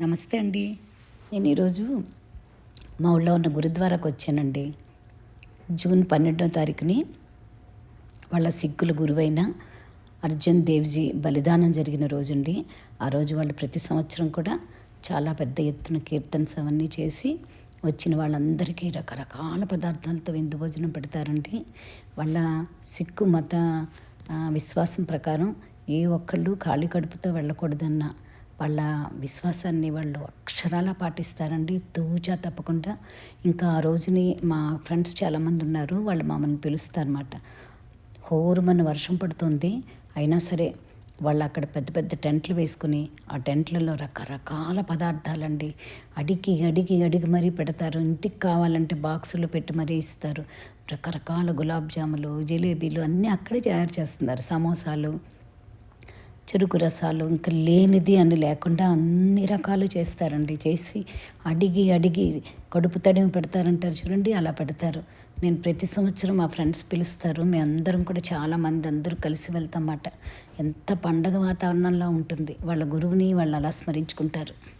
నమస్తే అండి. నేను ఈరోజు మా ఊళ్ళో ఉన్న గురుద్వారాకు వచ్చానండి. జూన్ పన్నెండో తారీఖుని వాళ్ళ సిక్కుల గురువైన అర్జున్ దేవ్జీ బలిదానం జరిగిన రోజండి. ఆ రోజు వాళ్ళు ప్రతి సంవత్సరం కూడా చాలా పెద్ద ఎత్తున కీర్తన్స్ అవన్నీ చేసి వచ్చిన వాళ్ళందరికీ రకరకాల పదార్థాలతో విందు భోజనం పెడతారండి. వాళ్ళ సిక్కు మత విశ్వాసం ప్రకారం ఏ ఒక్కళ్ళు ఖాళీ కడుపుతో వెళ్ళకూడదన్న వాళ్ళ విశ్వాసాన్ని వాళ్ళు అక్షరాలా పాటిస్తారండి. తూచా తప్పకుండా. ఇంకా ఆ రోజుని మా ఫ్రెండ్స్ చాలామంది ఉన్నారు. వాళ్ళు మమ్మల్ని పిలుస్తారనమాట హోరుమని వర్షం పడుతుంది. అయినా సరే వాళ్ళు అక్కడ పెద్ద పెద్ద టెంట్లు వేసుకుని ఆ టెంట్లలో రకరకాల పదార్థాలండి. అడిగి అడిగి అడిగి మరీ పెడతారు. ఇంటికి కావాలంటే బాక్సులు పెట్టి మరీ ఇస్తారు. రకరకాల గులాబ్ జాములు జిలేబీలు అన్నీ అక్కడే తయారు చేస్తున్నారు. సమోసాలు చెరుకు రసాలు ఇంకా లేనిది అని లేకుండా అన్ని రకాలు చేస్తారండి. చేసి అడిగి అడిగి కడుపు తడిమి పెడతారంటారు చూడండి అలా పెడతారు. నేను ప్రతి సంవత్సరం మా ఫ్రెండ్స్ పిలుస్తారు మేము అందరం కూడా చాలామంది అందరూ కలిసి వెళ్తాం అన్నమాట. ఎంత పండగ వాతావరణంలో ఉంటుంది. వాళ్ళ గురువుని వాళ్ళు అలా స్మరించుకుంటారు.